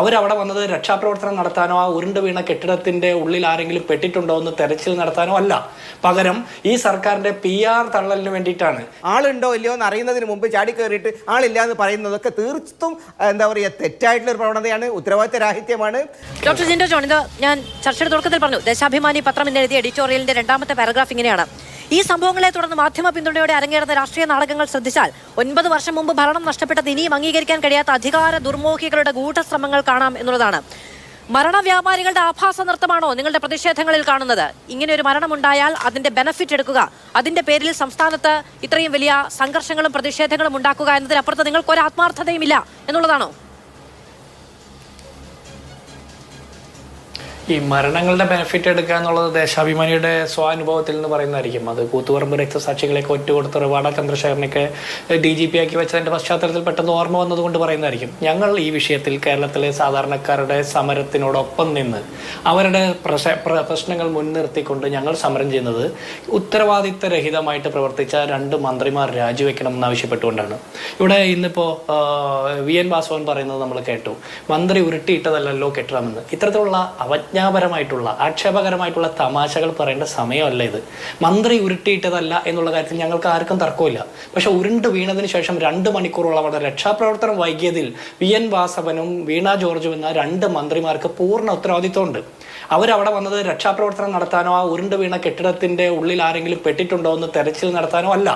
അവരവിടെ വന്നത് രക്ഷാപ്രവർത്തനം നടത്താനോ ആ ഉരുണ്ട് വീണ കെട്ടിടത്തിന്റെ ഉള്ളിൽ ആരെങ്കിലും പെട്ടിട്ടുണ്ടോ എന്ന് തെരച്ചിൽ നടത്താനോ അല്ല. പകരം ഈ സർക്കാരിന്റെ പി ആർ തള്ളലിന് വേണ്ടിയിട്ടാണ്. ആളുണ്ടോ ഇല്ലയോ എന്ന് അറിയുന്നതിന് മുമ്പ് ചാടി കയറിയിട്ട് ആളില്ല എന്ന് പറയുന്നതൊക്കെ തീർത്തും എന്താ പറയുക തെറ്റായിട്ടുള്ള ഒരു പ്രവണതയാണ് ഉത്തരവാദിത്ത രാഹിത്യമാണ്. ഡോക്ടർ ജിൻഡോ ജോൺ ഇത് ഞാൻ ചർച്ചയുടെ തുടക്കത്തിൽ പറഞ്ഞു ദേശാഭിമാനി പത്രം ഇന്ന് എഴുതിയ എഡിറ്റോറിയലിന്റെ രണ്ടാമത്തെ പാരഗ്രാഫ് ഇങ്ങനെയാണ്. ഈ സംഭവങ്ങളെ തുടർന്ന് മാധ്യമ പിന്തുണയോടെ അരങ്ങേറുന്ന രാഷ്ട്രീയ നാടകങ്ങൾ ശ്രദ്ധിച്ചാൽ ഒൻപത് വർഷം മുമ്പ് ഭരണം നഷ്ടപ്പെട്ടത് ഇനിയും അംഗീകരിക്കാൻ കഴിയാത്ത അധികാര ദുർമോഹികളുടെ ഗൂഢശ്രമങ്ങൾ കാണാം എന്നുള്ളതാണ്. മരണ വ്യാപാരികളുടെ ആഭാസ നൃത്തമാണോ നിങ്ങളുടെ പ്രതിഷേധങ്ങളിൽ കാണുന്നത്? ഇങ്ങനെ ഒരു മരണമുണ്ടായാൽ അതിന്റെ ബെനഫിറ്റ് എടുക്കുക. അതിന്റെ പേരിൽ സംസ്ഥാനത്ത് ഇത്രയും വലിയ സംഘർഷങ്ങളും പ്രതിഷേധങ്ങളും ഉണ്ടാക്കുക എന്നതിനപ്പുറത്ത് നിങ്ങൾക്ക് ഒരു ആത്മാർത്ഥതയുമില്ല എന്നുള്ളതാണോ? ഈ മരണങ്ങളുടെ ബെനിഫിറ്റ് എടുക്കുക എന്നുള്ളത് ദേശാഭിമാനിയുടെ സ്വാനുഭവത്തിൽ നിന്ന് പറയുന്നതായിരിക്കും. അത് കൂത്തുപറമ്പ് രക്തസാക്ഷികളെയൊക്കെ ഒറ്റുകൊടുത്ത് റിവാഡ ചന്ദ്രശേഖരനൊക്കെ ഡി ജി പി ആക്കി വെച്ചതിന്റെ പശ്ചാത്തലത്തിൽ പെട്ടെന്ന് ഓർമ്മ വന്നതുകൊണ്ട് പറയുന്നതായിരിക്കും. ഞങ്ങൾ ഈ വിഷയത്തിൽ കേരളത്തിലെ സാധാരണക്കാരുടെ സമരത്തിനോടൊപ്പം നിന്ന് അവരുടെ പ്രശ്നങ്ങൾ മുൻനിർത്തിക്കൊണ്ട് ഞങ്ങൾ സമരം ചെയ്യുന്നത് ഉത്തരവാദിത്തരഹിതമായിട്ട് പ്രവർത്തിച്ച രണ്ട് മന്ത്രിമാർ രാജിവെക്കണമെന്ന് ആവശ്യപ്പെട്ടുകൊണ്ടാണ്. ഇവിടെ ഇന്നിപ്പോ വി എൻ വാസവൻ പറയുന്നത് നമ്മൾ കേട്ടു. മന്ത്രി ഉരുട്ടിയിട്ടതല്ലല്ലോ കെട്ടണമെന്ന് ഇത്തരത്തിലുള്ള അവജ്ഞാപരമായിട്ടുള്ള ആക്ഷേപകരമായിട്ടുള്ള തമാശകൾ പറയേണ്ട സമയമല്ല ഇത്. മന്ത്രി ഉരുട്ടിയിട്ടതല്ല എന്നുള്ള കാര്യത്തിൽ ഞങ്ങൾക്ക് ആർക്കും തർക്കമില്ല. പക്ഷെ ഉരുണ്ട് വീണതിന് ശേഷം രണ്ട് മണിക്കൂറോളം അവിടെ രക്ഷാപ്രവർത്തനം വൈകിയതിൽ വി. എൻ. വാസവനും വീണ ജോർജും എന്ന രണ്ട് മന്ത്രിമാർക്ക് പൂർണ ഉത്തരവാദിത്വമുണ്ട്. അവരവിടെ വന്നത് രക്ഷാപ്രവർത്തനം നടത്താനോ ആ ഉരുണ്ട് വീണ കെട്ടിടത്തിന്റെ ഉള്ളിൽ ആരെങ്കിലും പെട്ടിട്ടുണ്ടോ എന്ന് തെരച്ചിൽ നടത്താനോ അല്ല.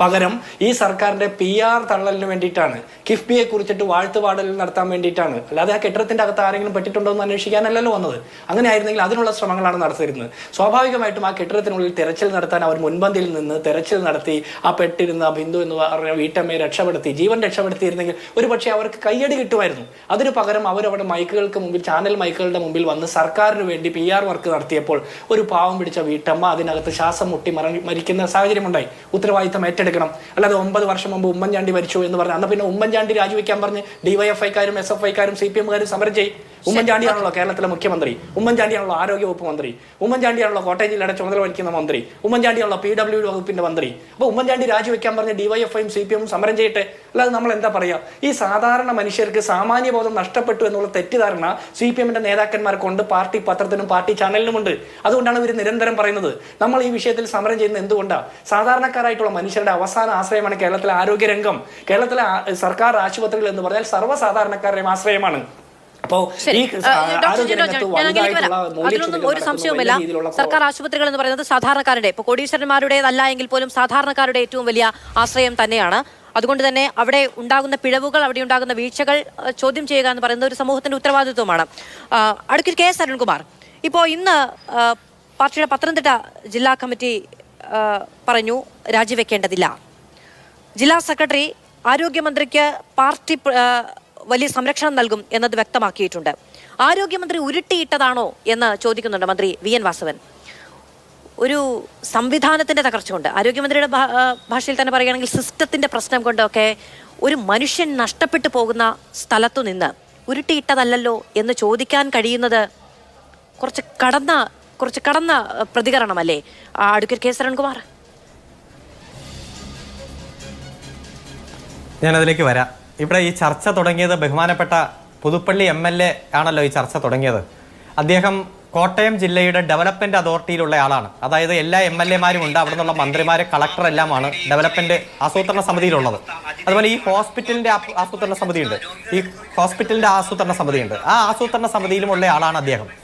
പകരം ഈ സർക്കാരിന്റെ പി ആർ തള്ളലിന് വേണ്ടിയിട്ടാണ് കിഫ്ബിയെ കുറിച്ചിട്ട് വാഴ്ത്തുപാടൽ നടത്താൻ വേണ്ടിയിട്ടാണ്. അല്ലാതെ ആ കെട്ടിടത്തിന്റെ അകത്ത് ആരെങ്കിലും പെട്ടിട്ടുണ്ടോ എന്ന് അന്വേഷിക്കാനല്ലല്ലോ വന്നത്. അങ്ങനെ ആയിരുന്നെങ്കിൽ അതിനുള്ള ശ്രമങ്ങളാണ് നടത്തിയിരുന്നത്. സ്വാഭാവികമായിട്ടും ആ കെട്ടിടത്തിനുള്ളിൽ തെരച്ചിൽ നടത്താൻ അവർ മുൻപന്തിയിൽ നിന്ന് തെരച്ചിൽ നടത്തി ആ പെട്ടിരുന്ന ബിന്ദു എന്ന് പറഞ്ഞ വീട്ടമ്മയെ രക്ഷപ്പെടുത്തി ജീവൻ രക്ഷപ്പെടുത്തിയിരുന്നെങ്കിൽ ഒരു പക്ഷേ അവർക്ക് കയ്യടി കിട്ടുമായിരുന്നു. അതിന് പകരം അവരവിടെ മൈക്കുകൾക്ക് മുമ്പിൽ ചാനൽ മൈക്കുകളുടെ മുമ്പിൽ വന്ന് സർക്കാരിന് വേണ്ടി പി ആർ വർക്ക് നടത്തിയപ്പോൾ ഒരു പാവം പിടിച്ച വീട്ടമ്മ അതിനകത്ത് ശ്വാസം മുട്ടി മര മരിക്കുന്ന സാഹചര്യമുണ്ടായി. ഉത്തരവാദിത്തം ഏറ്റെടുക്കണം. അല്ലാതെ ഒമ്പത് വർഷം മുമ്പ് ഉമ്മൻചാണ്ടി മരിച്ചു എന്ന് പറഞ്ഞു അന്ന് പിന്നെ ഉമ്മൻചാണ്ടി രാജിവെക്കാൻ പറഞ്ഞ് ഡിവൈഎഫ്ഐക്കാരും എസ് എഫ് ഐക്കാരും സി പി എമ്മുകാരും സമരം ചെയ്യും ഉമ്മൻചാണ്ടിയാണല്ലോ കേരളത്തിലെ മുഖ്യമന്ത്രി. ഉമ്മൻചാണ്ടിയാണല്ലോ ആരോഗ്യ വകുപ്പ് മന്ത്രി. ഉമ്മൻചാണ്ടിയാണല്ലോ കോട്ടയം ജില്ലയുടെ ചുമതല വഹിക്കുന്ന മന്ത്രി. ഉമ്മൻചാണ്ടിയാണല്ലോ പി ഡബ്ല്യു വകുപ്പിന്റെ മന്ത്രി. അപ്പോൾ ഉമ്മൻചാണ്ടി രാജിവെക്കാൻ പറഞ്ഞ ഡിവൈഎഫ്ഐയും സി പി എമ്മും സമരം ചെയ്യട്ടെ? അല്ലാതെ നമ്മൾ എന്താ പറയുക ഈ സാധാരണ മനുഷ്യർക്ക് സാമാന്യബോധം നഷ്ടപ്പെട്ടു എന്നുള്ള തെറ്റിദ്ധാരണ സി പി എമ്മിന്റെ നേതാക്കന്മാർക്കുണ്ട് പാർട്ടി പത്രത്തിനും പാർട്ടി ചാനലിനുമുണ്ട് അതുകൊണ്ടാണ് ഇവർ നിരന്തരം പറയുന്നത്. നമ്മൾ ഈ വിഷയത്തിൽ സമരം ചെയ്യുന്നത് എന്തുകൊണ്ടാണ് സാധാരണക്കാരായിട്ടുള്ള മനുഷ്യരുടെ അവസാന ആശ്രയമാണ് കേരളത്തിലെ ആരോഗ്യരംഗം. കേരളത്തിലെ സർക്കാർ ആശുപത്രികൾ എന്ന് പറഞ്ഞാൽ സർവസാധാരണക്കാരുടെയും ആശ്രയമാണ്. അതിലൊന്നും ഒരു സംശയവുമില്ല. സർക്കാർ ആശുപത്രികൾ എന്ന് പറയുന്നത് സാധാരണക്കാരുടെ ഇപ്പൊ കോടീശ്വരന്മാരുടേതല്ല എങ്കിൽ പോലും സാധാരണക്കാരുടെ ഏറ്റവും വലിയ ആശ്രയം തന്നെയാണ്. അതുകൊണ്ട് തന്നെ അവിടെ ഉണ്ടാകുന്ന പിഴവുകൾ അവിടെ ഉണ്ടാകുന്ന വീഴ്ചകൾ ചോദ്യം ചെയ്യുക എന്ന് പറയുന്നത് ഒരു സമൂഹത്തിന്റെ ഉത്തരവാദിത്വമാണ്. അടുക്കിൽ കെ എസ് അരുൺകുമാർ. ഇപ്പോൾ ഇന്ന് പാർട്ടിയുടെ പത്തനംതിട്ട ജില്ലാ കമ്മിറ്റി പറഞ്ഞു രാജിവെക്കേണ്ടതില്ല. ജില്ലാ സെക്രട്ടറി ആരോഗ്യമന്ത്രിക്ക് പാർട്ടി വലിയ സംരക്ഷണം നൽകും എന്നത് വ്യക്തമാക്കിയിട്ടുണ്ട്. ആരോഗ്യമന്ത്രി ഉരുട്ടിയിട്ടതാണോ എന്ന് ചോദിക്കുന്നുണ്ട് മന്ത്രി വി എൻ വാസവൻ. ഒരു സംവിധാനത്തിന്റെ തകർച്ച കൊണ്ട് ആരോഗ്യമന്ത്രിയുടെ ഭാഷയിൽ തന്നെ പറയുകയാണെങ്കിൽ സിസ്റ്റത്തിന്റെ പ്രശ്നം കൊണ്ടൊക്കെ ഒരു മനുഷ്യൻ നഷ്ടപ്പെട്ടു പോകുന്ന സ്ഥലത്തു നിന്ന് ഉരുട്ടിയിട്ടതല്ലല്ലോ എന്ന് ചോദിക്കാൻ കഴിയുന്നത് കുറച്ച് കടന്ന കുറച്ച് കടന്ന പ്രതികരണം പ്രതികരണമല്ലേ? Advocate K Sharankumar. ഞാനതിലേക്ക് വരാം. ഇവിടെ ഈ ചർച്ച തുടങ്ങിയത് ബഹുമാനപ്പെട്ട പുതുപ്പള്ളി എം എൽ എ ആണല്ലോ ഈ ചർച്ച തുടങ്ങിയത്. അദ്ദേഹം കോട്ടയം ജില്ലയുടെ ഡെവലപ്മെന്റ് അതോറിറ്റിയിലുള്ള ആളാണ്. അതായത് എല്ലാ എം എൽ എമാരും ഉണ്ട്. അവിടെ നിന്നുള്ള മന്ത്രിമാര് കളക്ടർ എല്ലാമാണ് ഡെവലപ്മെന്റ് ആസൂത്രണ സമിതിയിലുള്ളത്. അതുപോലെ ഈ ഹോസ്പിറ്റലിന്റെ ആസൂത്രണ സമിതിയുണ്ട്. ഈ ഹോസ്പിറ്റലിന്റെ ആസൂത്രണ സമിതിയുണ്ട്. ആ ആസൂത്രണ സമിതിയിലുമുള്ള ആളാണ് അദ്ദേഹം.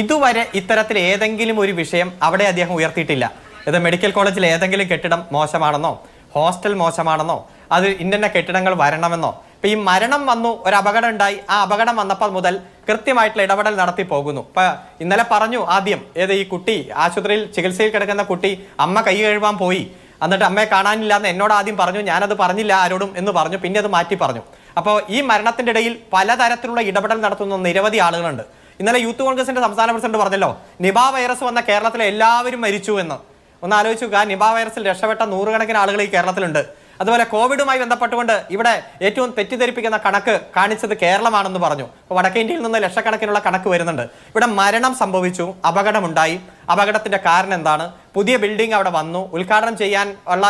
ഇതുവരെ ഇത്തരത്തിൽ ഏതെങ്കിലും ഒരു വിഷയം അവിടെ അദ്ദേഹം ഉയർത്തിയിട്ടില്ല. ഇത് മെഡിക്കൽ കോളേജിൽ ഏതെങ്കിലും കെട്ടിടം മോശമാണെന്നോ ഹോസ്റ്റൽ മോശമാണെന്നോ അത് ഇന്ന കെട്ടിടങ്ങൾ വരണമെന്നോ ഇപ്പൊ ഈ മരണം വന്നു ഒരു അപകടം ഉണ്ടായി ആ അപകടം വന്നപ്പോൾ മുതൽ കൃത്യമായിട്ടുള്ള ഇടപെടൽ നടത്തി പോകുന്നു. ഇപ്പൊ ഇന്നലെ പറഞ്ഞു ആദ്യം ഏത് ഈ കുട്ടി ആശുപത്രിയിൽ ചികിത്സയിൽ കിടക്കുന്ന കുട്ടി അമ്മ കൈ കഴുകാൻ പോയി. എന്നിട്ട് അമ്മയെ കാണാനില്ല എന്ന് എന്നോട് ആദ്യം പറഞ്ഞു ഞാനത് പറഞ്ഞില്ല ആരോടും എന്ന് പറഞ്ഞു പിന്നെ അത് മാറ്റി പറഞ്ഞു. അപ്പോൾ ഈ മരണത്തിന്റെ ഇടയിൽ പലതരത്തിലുള്ള ഇടപെടൽ നടത്തുന്ന നിരവധി ആളുകളുണ്ട്. ഇന്നലെ യൂത്ത് കോൺഗ്രസിന്റെ സംസ്ഥാന പ്രസിഡന്റ് പറഞ്ഞല്ലോ നിപ വൈറസ് വന്ന കേരളത്തിലെ എല്ലാവരും മരിച്ചു എന്ന്. ഒന്ന് ആലോചിച്ചു ആ നിപ വൈറസിൽ രക്ഷപ്പെട്ട നൂറുകണക്കിന് ആളുകൾ ഈ കേരളത്തിലുണ്ട്. അതുപോലെ കോവിഡുമായി ബന്ധപ്പെട്ടുകൊണ്ട് ഇവിടെ ഏറ്റവും തെറ്റിദ്ധരിപ്പിക്കുന്ന കണക്ക് കാണിച്ചത് കേരളമാണെന്ന് പറഞ്ഞു. അപ്പോൾ വടക്കേ ഇന്ത്യയിൽ നിന്ന് ലക്ഷക്കണക്കിനുള്ള കണക്ക് വരുന്നുണ്ട്. ഇവിടെ മരണം സംഭവിച്ചു അപകടമുണ്ടായി. അപകടത്തിന്റെ കാരണം എന്താണ്? പുതിയ ബിൽഡിംഗ് അവിടെ വന്നു. ഉദ്ഘാടനം ചെയ്യാൻ ഉള്ള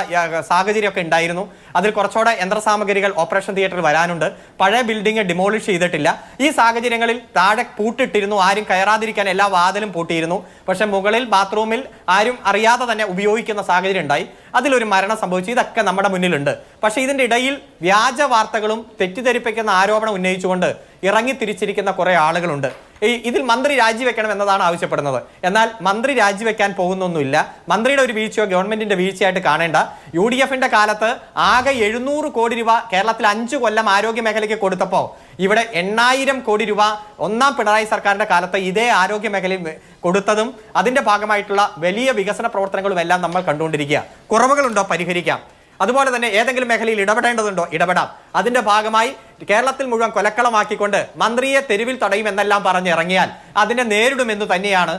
സാഹചര്യമൊക്കെ ഉണ്ടായിരുന്നു. അതിൽ കുറച്ചുകൂടെ യന്ത്രസാമഗ്രികൾ ഓപ്പറേഷൻ തിയേറ്ററിൽ വരാനുണ്ട്. പഴയ ബിൽഡിംഗ് ഡിമോളിഷ് ചെയ്തിട്ടില്ല. ഈ സാഹചര്യങ്ങളിൽ താഴെ പൂട്ടിട്ടിരുന്നു. ആരും കയറാതിരിക്കാൻ എല്ലാ വാതിലും പൂട്ടിയിരുന്നു. പക്ഷെ മുകളിൽ ബാത്റൂമിൽ ആരും അറിയാതെ തന്നെ ഉപയോഗിക്കുന്ന സാഹചര്യം ഉണ്ടായി. അതിലൊരു മരണം സംഭവിച്ചു. ഇതൊക്കെ നമ്മുടെ മുന്നിലുണ്ട്. പക്ഷേ ഇതിന്റെ ഇടയിൽ വ്യാജ വാർത്തകളും തെറ്റിദ്ധരിപ്പിക്കുന്ന ആരോപണം ഉന്നയിച്ചുകൊണ്ട് ഇറങ്ങി തിരിച്ചിരിക്കുന്ന കുറെ ആളുകളുണ്ട്. ഈ ഇതിൽ മന്ത്രി രാജിവെക്കണം എന്നതാണ് ആവശ്യപ്പെടുന്നത്. എന്നാൽ മന്ത്രി രാജിവെക്കാൻ പോകുന്നൊന്നുമില്ല. മന്ത്രിയുടെ ഒരു വീഴ്ചയോ ഗവൺമെന്റിന്റെ വീഴ്ചയായിട്ട് കാണേണ്ട. യു ഡി എഫിന്റെ കാലത്ത് ആകെ എഴുന്നൂറ് കോടി രൂപ കേരളത്തിൽ അഞ്ചു കൊല്ലം ആരോഗ്യ മേഖലയ്ക്ക് കൊടുത്തപ്പോൾ ഇവിടെ എണ്ണായിരം കോടി രൂപ ഒന്നാം പിണറായി സർക്കാരിന്റെ കാലത്ത് ഇതേ ആരോഗ്യ മേഖലയിൽ കൊടുത്തതും അതിന്റെ ഭാഗമായിട്ടുള്ള വലിയ വികസന പ്രവർത്തനങ്ങളും എല്ലാം നമ്മൾ കണ്ടുകൊണ്ടിരിക്കുക. കുറവുകളുണ്ടോ? പരിഹരിക്കാം. അതുപോലെ തന്നെ ഏതെങ്കിലും മേഖലയിൽ ഇടപെടേണ്ടതുണ്ടോ? ഇടപെടാം. അതിന്റെ ഭാഗമായി കേരളത്തിൽ മുഴുവൻ കൊലക്കളമാക്കിക്കൊണ്ട് മന്ത്രിയെ തെരുവിൽ തടയുമെന്നെല്ലാം പറഞ്ഞ് ഇറങ്ങിയാൽ അതിനെ നേരിടുമെന്ന് തന്നെയാണ്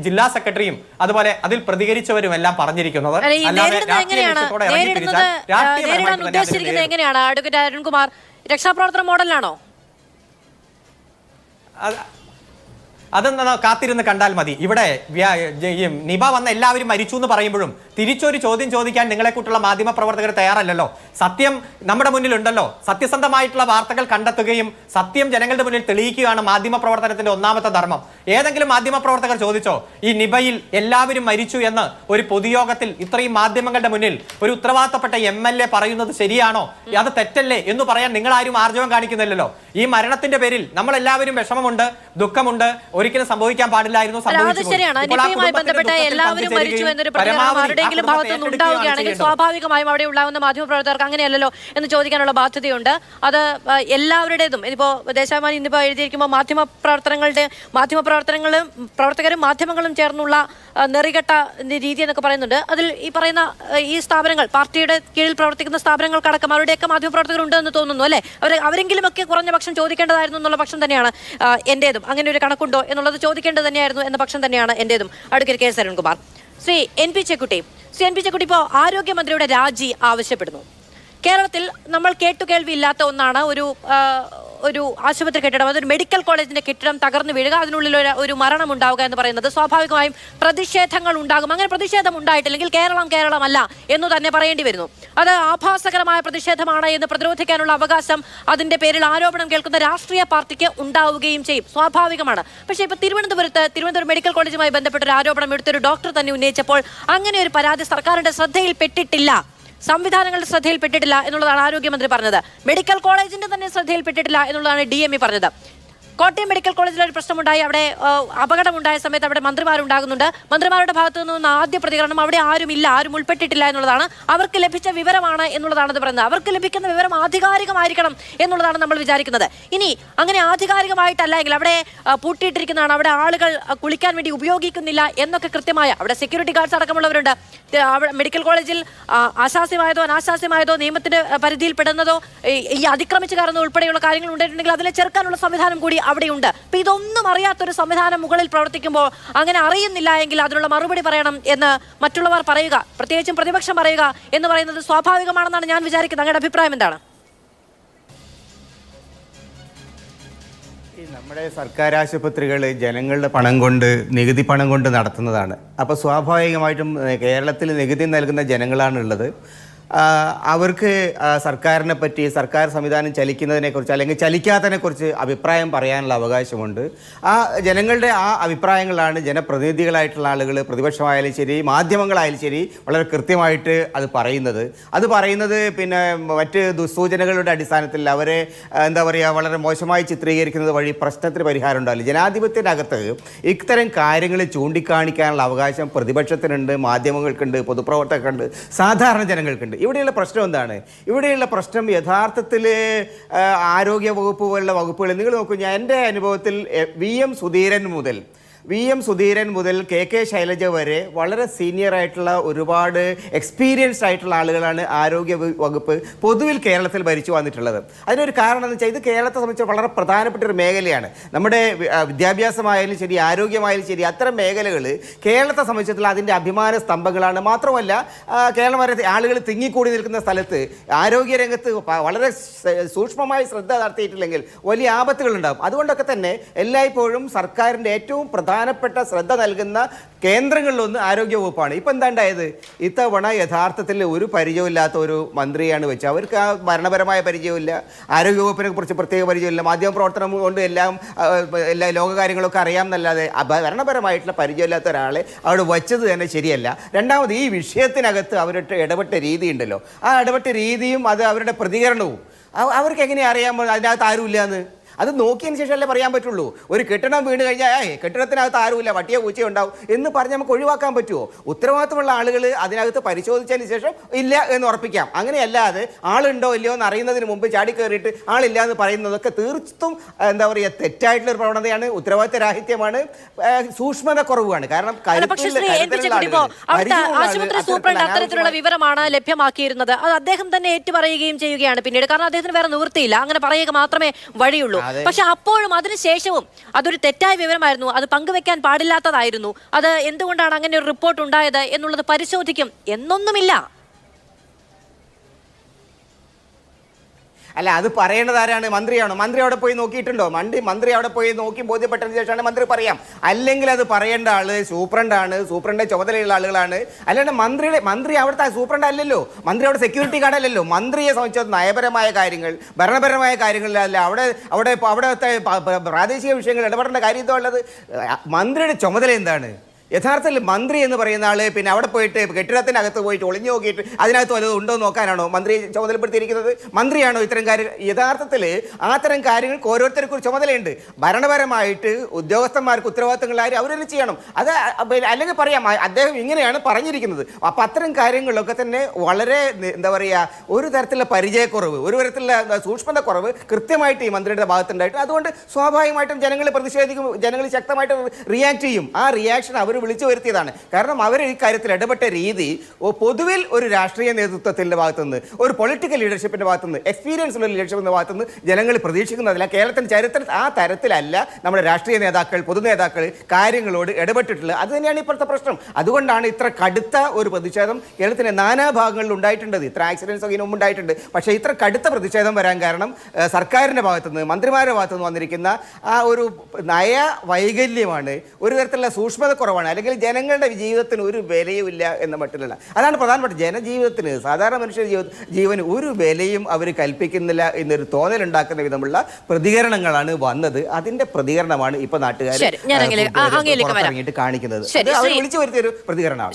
ജില്ലാ സെക്രട്ടറിയും അതുപോലെ അതിൽ പ്രതികരിച്ചവരും എല്ലാം പറഞ്ഞിരിക്കുന്നത് എങ്ങനെയാണ്? അഡ്വക്കേറ്റ് അരുൺകുമാർ രക്ഷാപ്രവർത്തന മോഡലാണോ അത് അതൊന്ന് കാത്തിരുന്ന് കണ്ടാൽ മതി. ഇവിടെ നിബ വന്ന എല്ലാവരും മരിച്ചു എന്ന് പറയുമ്പോഴും തിരിച്ചൊരു ചോദ്യം ചോദിക്കാൻ നിങ്ങളെ കൂട്ടുള്ള മാധ്യമ പ്രവർത്തകർ തയ്യാറല്ലല്ലോ. സത്യം നമ്മുടെ മുന്നിലുണ്ടല്ലോ. സത്യസന്ധമായിട്ടുള്ള വാർത്തകൾ കണ്ടെത്തുകയും സത്യം ജനങ്ങളുടെ മുന്നിൽ തെളിയിക്കുകയാണ് മാധ്യമ പ്രവർത്തനത്തിന്റെ ഒന്നാമത്തെ ധർമ്മം. ഏതെങ്കിലും മാധ്യമ പ്രവർത്തകർ ചോദിച്ചോ ഈ നിബയിൽ എല്ലാവരും മരിച്ചു എന്ന് ഒരു പൊതുയോഗത്തിൽ ഇത്രയും മാധ്യമങ്ങളുടെ മുന്നിൽ ഒരു ഉത്തരവാദിത്തപ്പെട്ട എം എൽ എ പറയുന്നത് ശരിയാണോ? അത് തെറ്റല്ലേ? എന്ന് പറയാൻ നിങ്ങൾ ആരും ആർജവം കാണിക്കുന്നില്ലല്ലോ. ഈ മരണത്തിന്റെ പേരിൽ നമ്മളെല്ലാവരും വിഷമമുണ്ട് ദുഃഖമുണ്ട് ഒരിക്കലും സംഭവിക്കാൻ പാടില്ലായിരുന്നു അത് ശരിയാണ്. ബന്ധപ്പെട്ട എല്ലാവരും മരിച്ചു എന്നൊരു പ്രതികരണം ആരുടെയെങ്കിലും ഉണ്ടാവുകയാണെങ്കിൽ സ്വാഭാവികമായും അവിടെ ഉണ്ടാകുന്ന മാധ്യമപ്രവർത്തകർക്ക് അങ്ങനെയല്ലല്ലോ എന്ന് ചോദിക്കാനുള്ള ബാധ്യതയുണ്ട്. അത് എല്ലാവരുടേതും. ഇനിയിപ്പോ ദേശാഭിമാനി ഇന്നിപ്പോ എഴുതിയിരിക്കുമ്പോൾ മാധ്യമ പ്രവർത്തനങ്ങളുടെ മാധ്യമ പ്രവർത്തനങ്ങളും പ്രവർത്തകരും മാധ്യമങ്ങളും ചേർന്നുള്ള നെറികെട്ട രീതി എന്നൊക്കെ പറയുന്നുണ്ട്. അതിൽ ഈ പറയുന്ന ഈ സ്ഥാപനങ്ങൾ പാർട്ടിയുടെ കീഴിൽ പ്രവർത്തിക്കുന്ന സ്ഥാപനങ്ങൾക്കടക്കം അവരുടെയൊക്കെ മാധ്യമപ്രവർത്തകരുണ്ട് എന്ന് തോന്നുന്നു അല്ലേ? അവർ അവരെങ്കിലുമൊക്കെ കുറഞ്ഞ പക്ഷം ചോദിക്കേണ്ടതായിരുന്നു എന്നുള്ള പക്ഷം തന്നെയാണ് എന്റെതും എന്റേതും. അങ്ങനെ ഒരു കണക്കുണ്ടോ എന്നുള്ളത് ചോദിക്കേണ്ടത് തന്നെയായിരുന്നു എന്ന പക്ഷം തന്നെയാണ് എന്റേതും. Advocate K S Arunkumar. Shri N P Chekkutty. Shri N P Chekkutty ഇപ്പോൾ ആരോഗ്യമന്ത്രിയുടെ രാജി ആവശ്യപ്പെടുന്നു. കേരളത്തിൽ നമ്മൾ കേട്ടുകേൾവി ഇല്ലാത്ത ഒന്നാണ് ഒരു ഒരു ആശുപത്രി കെട്ടിടം അതൊരു മെഡിക്കൽ കോളേജിന്റെ കെട്ടിടം തകർന്നു വീഴുക അതിനുള്ളിൽ ഒരു മരണം ഉണ്ടാവുക എന്ന് പറയുന്നത് സ്വാഭാവികമായും പ്രതിഷേധങ്ങൾ ഉണ്ടാകും. അങ്ങനെ പ്രതിഷേധം ഉണ്ടായിട്ടില്ലെങ്കിൽ കേരളം കേരളമല്ല എന്ന് തന്നെ പറയേണ്ടി വരുന്നു. അത് ആഭാസകരമായ പ്രതിഷേധമാണ് എന്ന് പ്രതിരോധിക്കാനുള്ള അവകാശം അതിന്റെ പേരിൽ ആരോപണം കേൾക്കുന്ന രാഷ്ട്രീയ പാർട്ടിക്ക് ഉണ്ടാവുകയും ചെയ്യും. സ്വാഭാവികമാണ്. പക്ഷേ ഇപ്പൊ തിരുവനന്തപുരത്ത് തിരുവനന്തപുരം മെഡിക്കൽ കോളേജുമായി ബന്ധപ്പെട്ട ഒരു ആരോപണം എടുത്തൊരു ഡോക്ടർ തന്നെ ഉന്നയിച്ചപ്പോൾ അങ്ങനെ ഒരു പരാതി സർക്കാരിന്റെ ശ്രദ്ധയിൽപ്പെട്ടിട്ടില്ല സംവിധാനങ്ങളുടെ ശ്രദ്ധയിൽപ്പെട്ടിട്ടില്ല എന്നുള്ളതാണ് ആരോഗ്യമന്ത്രി പറഞ്ഞത്. മെഡിക്കൽ കോളേജിന്റെ തന്നെ ശ്രദ്ധയിൽപ്പെട്ടിട്ടില്ല എന്നുള്ളതാണ് ഡി എം ഇ പറഞ്ഞത്. കോട്ടയം മെഡിക്കൽ കോളേജിൽ ഒരു പ്രശ്നമുണ്ടായി. അവിടെ അപകടം അപകടമുണ്ടായ സമയത്ത് അവിടെ മന്ത്രിമാരുണ്ടാകുന്നുണ്ട്. മന്ത്രിമാരുടെ ഭാഗത്തു നിന്ന് ആദ്യ പ്രതികരണം അവിടെ ആരും ഇല്ല ആരും ഉൾപ്പെട്ടിട്ടില്ല എന്നുള്ളതാണ്. അവർക്ക് ലഭിച്ച വിവരമാണ് എന്നുള്ളതാണ് ഇത് പറയുന്നത്. അവർക്ക് ലഭിക്കുന്ന വിവരം ആധികാരികമായിരിക്കണം എന്നുള്ളതാണ് നമ്മൾ വിചാരിക്കുന്നത്. ഇനി അങ്ങനെ ആധികാരികമായിട്ടല്ല എങ്കിൽ അവിടെ പൂട്ടിയിട്ടിരിക്കുന്നതാണ്. അവിടെ ആളുകൾ കുളിക്കാൻ വേണ്ടി ഉപയോഗിക്കുന്നില്ല എന്നൊക്കെ കൃത്യമായ അവിടെ സെക്യൂരിറ്റി ഗാർഡ്സ് അടക്കമുള്ളവരുണ്ട്. മെഡിക്കൽ കോളേജിൽ അശാസ്യമായതോ അനാശാസ്യമായതോ നിയമത്തിന്റെ പരിധിയിൽപ്പെടുന്നതോ ഈ- അതിക്രമിച്ചു കാരണം ഉൾപ്പെടെയുള്ള കാര്യങ്ങൾ ഉണ്ടായിട്ടുണ്ടെങ്കിൽ അതിനെ ചെറുക്കാനുള്ള സംവിധാനം കൂടി അവിടെയുണ്ട്. അപ്പൊ ഇതൊന്നും അറിയാത്തൊരു സംവിധാനം മുകളിൽ പ്രവർത്തിക്കുമ്പോൾ അങ്ങനെ അറിയുന്നില്ല എങ്കിൽ അതിനുള്ള മറുപടി പറയണം എന്ന് മറ്റുള്ളവർ പറയുക പ്രത്യേകിച്ചും പ്രതിപക്ഷം പറയുക എന്ന് പറയുന്നത് സ്വാഭാവികമാണെന്നാണ് ഞാൻ വിചാരിക്കുന്നത്. അങ്ങയുടെ അഭിപ്രായം എന്താണ്? നമ്മുടെ സർക്കാർ ആശുപത്രികൾ ജനങ്ങളുടെ പണം കൊണ്ട് നികുതി പണം കൊണ്ട് നടത്തുന്നതാണ്. അപ്പോൾ സ്വാഭാവികമായിട്ടും കേരളത്തിൽ നികുതി നൽകുന്ന ജനങ്ങളാണുള്ളത്. അവർക്ക് സർക്കാരിനെ പറ്റി സർക്കാർ സംവിധാനം ചലിക്കുന്നതിനെക്കുറിച്ച് അല്ലെങ്കിൽ ചലിക്കാത്തതിനെക്കുറിച്ച് അഭിപ്രായം പറയാനുള്ള അവകാശമുണ്ട്. ആ ജനങ്ങളുടെ ആ അഭിപ്രായങ്ങളാണ് ജനപ്രതിനിധികളായിട്ടുള്ള ആളുകൾ പ്രതിപക്ഷമായാലും ശരി മാധ്യമങ്ങളായാലും ശരി വളരെ കൃത്യമായിട്ട് അത് പറയുന്നത്. അത് പറയുന്നത് പിന്നെ മറ്റ് ദുസ്സൂചനകളുടെ അടിസ്ഥാനത്തിൽ അവരെ എന്താ പറയുക വളരെ മോശമായി ചിത്രീകരിക്കുന്നത് വഴി പ്രശ്നത്തിന് പരിഹാരം ഉണ്ടാവില്ല. ജനാധിപത്യത്തിനകത്ത് ഇത്തരം കാര്യങ്ങൾ ചൂണ്ടിക്കാണിക്കാനുള്ള അവകാശം പ്രതിപക്ഷത്തിനുണ്ട് മാധ്യമങ്ങൾക്കുണ്ട് പൊതുപ്രവർത്തകർക്കുണ്ട് സാധാരണ ജനങ്ങൾക്കുണ്ട്. ഇവിടെയുള്ള പ്രശ്നം എന്താണ്? ഇവിടെയുള്ള പ്രശ്നം യഥാർത്ഥത്തിൽ ആരോഗ്യ വകുപ്പ് പോലുള്ള വകുപ്പുകൾ. നിങ്ങൾ നോക്കൂ ഞാൻ എന്റെ അനുഭവത്തിൽ വി എം സുധീരൻ മുതൽ വി എം സുധീരൻ മുതൽ കെ കെ ശൈലജ വരെ വളരെ സീനിയർ ആയിട്ടുള്ള ഒരുപാട് എക്സ്പീരിയൻസ്ഡ് ആയിട്ടുള്ള ആളുകളാണ് ആരോഗ്യ വകുപ്പ് പൊതുവിൽ കേരളത്തിൽ ഭരിച്ചു വന്നിട്ടുള്ളത്. അതിനൊരു കാരണം എന്ന് വെച്ചാൽ ഇത് കേരളത്തെ സംബന്ധിച്ച് വളരെ പ്രധാനപ്പെട്ട ഒരു മേഖലയാണ്. നമ്മുടെ വിദ്യാഭ്യാസമായാലും ശരി ആരോഗ്യമായാലും ശരി അത്തരം മേഖലകൾ കേരളത്തെ സംബന്ധിച്ചിടത്തോളം അതിന്റെ അഭിമാന സ്തംഭങ്ങളാണ്. മാത്രമല്ല കേരളം വരെ ആളുകൾ തിങ്ങിക്കൂടി നിൽക്കുന്ന സ്ഥലത്ത് ആരോഗ്യരംഗത്ത് രംഗത്ത് വളരെ സൂക്ഷ്മമായി ശ്രദ്ധ നടത്തിയിട്ടില്ലെങ്കിൽ വലിയ ആപത്തുകൾ ഉണ്ടാകും അതുകൊണ്ടൊക്കെ തന്നെ എല്ലായ്പ്പോഴും സർക്കാരിന്റെ ഏറ്റവും പ്രധാന പ്രധാനപ്പെട്ട ശ്രദ്ധ നൽകുന്ന കേന്ദ്രങ്ങളിലൊന്ന് ആരോഗ്യവകുപ്പാണ്. ഇപ്പം എന്താണ്ടായത്? ഇത്തവണ യഥാർത്ഥത്തിൽ ഒരു പരിചയമില്ലാത്ത ഒരു മന്ത്രിയാണ് വെച്ചത് അവർക്ക് ആ ഭരണപരമായ പരിചയമില്ല ആരോഗ്യവകുപ്പിനെ കുറിച്ച് പ്രത്യേക പരിചയമില്ല മാധ്യമ പ്രവർത്തനം കൊണ്ട് എല്ലാം എല്ലാ ലോകകാര്യങ്ങളൊക്കെ അറിയാമെന്നല്ലാതെ ഭരണപരമായിട്ടുള്ള പരിചയമില്ലാത്ത ഒരാളെ അവിടെ വച്ചത് തന്നെ ശരിയല്ല. രണ്ടാമത് ഈ വിഷയത്തിനകത്ത് അവരുടെ ഇടപെട്ട രീതി ഉണ്ടല്ലോ ആ ഇടപെട്ട രീതിയും അത് അവരുടെ പ്രതികരണവും. അവർക്ക് എങ്ങനെ അറിയാൻ അതിനകത്ത് ആരുമില്ല എന്ന് അത് നോക്കിയതിന് ശേഷമല്ലേ പറയാൻ പറ്റുള്ളൂ. ഒരു കെട്ടിടം വീണ് കഴിഞ്ഞാൽ ഏ കെട്ടിടത്തിനകത്ത് ആരുമില്ല വട്ടിയോ പൂച്ചയോ ഉണ്ടാവും എന്ന് പറഞ്ഞ് നമുക്ക് ഒഴിവാക്കാൻ പറ്റുമോ ഉത്തരവാദിത്തമുള്ള ആളുകൾ അതിനകത്ത് പരിശോധിച്ചതിന് ശേഷം ഇല്ല എന്ന് ഉറപ്പിക്കാം. അങ്ങനെയല്ലാതെ ആളുണ്ടോ ഇല്ലയോ എന്ന് അറിയുന്നതിന് മുമ്പ് ചാടി കയറിയിട്ട് ആളില്ല എന്ന് പറയുന്നതൊക്കെ തീർത്തും എന്താ പറയുക തെറ്റായിട്ടുള്ള ഒരു പ്രവണതയാണ് ഉത്തരവാദിത്ത രാഹിത്യമാണ് സൂക്ഷ്മത കുറവാണ് കാരണം ആശുപത്രി സൂപ്രണ്ട് അത്തരത്തിലുള്ള വിവരമാണ് ലഭ്യമാക്കിയിരുന്നത്. അത് അദ്ദേഹം തന്നെ ഏറ്റുപറയുകയും ചെയ്യുകയാണ് പിന്നീട്. കാരണം അദ്ദേഹത്തിന് വേറെ നിവൃത്തിയില്ല. അങ്ങനെ പറയുക മാത്രമേ വഴിയുള്ളൂ. പക്ഷെ അപ്പോഴും അതിനുശേഷവും അതൊരു തെറ്റായ വിവരമായിരുന്നു. അത് പങ്കുവെക്കാൻ പാടില്ലാത്തതായിരുന്നു. അത് എന്തുകൊണ്ടാണ് അങ്ങനെ ഒരു റിപ്പോർട്ട് ഉണ്ടായത് എന്നുള്ളത് പരിശോധിക്കും എന്നൊന്നുമില്ല. അല്ല അത് പറയേണ്ടത് ആരാണ്? മന്ത്രിയാണോ? മന്ത്രി അവിടെ പോയി നോക്കിയിട്ടുണ്ടോ? മണ്ടി മന്ത്രി അവിടെ പോയി നോക്കി ബോധ്യപ്പെട്ടതിന് ശേഷമാണ് മന്ത്രി പറയാം. അല്ലെങ്കിൽ അത് പറയേണ്ട ആൾ സൂപ്രണ്ടാണ് സൂപ്രണ്ട് ചുമതലയുള്ള ആളുകളാണ്. അല്ലാണ്ട് മന്ത്രിയുടെ മന്ത്രി അവിടുത്തെ സൂപ്രണ്ട് അല്ലല്ലോ. മന്ത്രി അവിടെ സെക്യൂരിറ്റി ഗാർഡ് അല്ലല്ലോ. മന്ത്രിയെ സംബന്ധിച്ചത് നയപരമായ കാര്യങ്ങൾ ഭരണപരമായ കാര്യങ്ങളിലല്ല അവിടെ അവിടെ അവിടുത്തെ പ്രാദേശിക വിഷയങ്ങൾ ഇടപെടേണ്ട കാര്യത്തോ ഉള്ളത്? മന്ത്രിയുടെ ചുമതല എന്താണ്? യഥാർത്ഥത്തിൽ മന്ത്രി എന്ന് പറയുന്ന ആൾ പിന്നെ അവിടെ പോയിട്ട് കെട്ടിടത്തിനകത്ത് പോയിട്ട് ഒളിഞ്ഞു നോക്കിയിട്ട് അതിനകത്ത് വല്ലതും ഉണ്ടോ നോക്കാനാണോ മന്ത്രി ചുമതലപ്പെടുത്തിയിരിക്കുന്നത്? മന്ത്രിയാണോ ഇത്തരം കാര്യം യഥാർത്ഥത്തിൽ അത്തരം കാര്യങ്ങൾക്ക് ഓരോരുത്തർക്കും ഒരു ചുമതലയുണ്ട്. ഭരണപരമായിട്ട് ഉദ്യോഗസ്ഥന്മാർക്ക് ഉത്തരവാദിത്തങ്ങൾ ആര് അവരെന്നെ ചെയ്യണം. അത് അല്ലെങ്കിൽ പറയാം അദ്ദേഹം ഇങ്ങനെയാണ് പറഞ്ഞിരിക്കുന്നത്. അപ്പം അത്തരം കാര്യങ്ങളിലൊക്കെ തന്നെ വളരെ എന്താ പറയുക ഒരു തരത്തിലുള്ള പരിചയക്കുറവ് ഒരു തരത്തിലുള്ള സൂക്ഷ്മത കുറവ് കൃത്യമായിട്ട് ഈ മന്ത്രിയുടെ ഭാഗത്തുണ്ടായിട്ട് അതുകൊണ്ട് സ്വാഭാവികമായിട്ടും ജനങ്ങൾ പ്രതിഷേധിക്കും ജനങ്ങൾ ശക്തമായിട്ട് റിയാക്ട് ചെയ്യും. ആ റിയാക്ഷൻ അവർ വിളിച്ചു വരുത്തിയതാണ്. കാരണം അവർ ഈ കാര്യത്തിൽ ഇടപെട്ട രീതി പൊതുവിൽ ഒരു രാഷ്ട്രീയ നേതൃത്വത്തിന്റെ ഭാഗത്തുനിന്ന് ഒരു പൊളിറ്റിക്കൽ ലീഡർഷിപ്പിന്റെ ഭാഗത്തുനിന്ന് എക്സ്പീരിയൻസ് ഉള്ള ലീഡർഷിപ്പിന്റെ ഭാഗത്തുനിന്ന് ജനങ്ങൾ പ്രതീക്ഷിക്കുന്നതല്ല കേരളത്തിന്റെ ചരിത്ര ആ തരത്തിലല്ല നമ്മുടെ രാഷ്ട്രീയ നേതാക്കൾ പൊതു നേതാക്കൾ കാര്യങ്ങളോട് ഇടപെട്ടിട്ടുള്ളത്. അത് തന്നെയാണ് ഇപ്പോഴത്തെ പ്രശ്നം. അതുകൊണ്ടാണ് ഇത്ര കടുത്ത ഒരു പ്രതിഷേധം കേരളത്തിന്റെ നാനാഭാഗങ്ങളിൽ ഉണ്ടായിട്ടുണ്ട് ഇത്ര ആക്സിഡൻസ് ഒക്കെ മുമ്പ് ഉണ്ടായിട്ടുണ്ട്. പക്ഷേ ഇത്ര കടുത്ത പ്രതിഷേധം വരാൻ കാരണം സർക്കാരിന്റെ ഭാഗത്തുനിന്ന് മന്ത്രിമാരുടെ ഭാഗത്തുനിന്ന് വന്നിരിക്കുന്ന ആ ഒരു നയ വൈകല്യമാണ് ഒരു തരത്തിലുള്ള സൂക്ഷ്മത കുറവാണ്. അല്ലെങ്കിൽ ജനങ്ങളുടെ ജീവിതത്തിന് ഒരു വിലയുമില്ല എന്ന മട്ടിലുള്ള. അതാണ് പ്രധാനപ്പെട്ട ജനജീവിതത്തിന്. സാധാരണ മനുഷ്യ ജീവന് ഒരു വിലയും അവർ കൽപ്പിക്കുന്നില്ല എന്നൊരു തോന്നലുണ്ടാക്കുന്ന വിധമുള്ള പ്രതികരണങ്ങളാണ് വന്നത്. അതിന്റെ പ്രതികരണമാണ് ഇപ്പൊ നാട്ടുകാർ. കാണിക്കുന്നത്. അത് അവർ വിളിച്ചു വരുത്തിയ ഒരു പ്രതികരണമാണ്.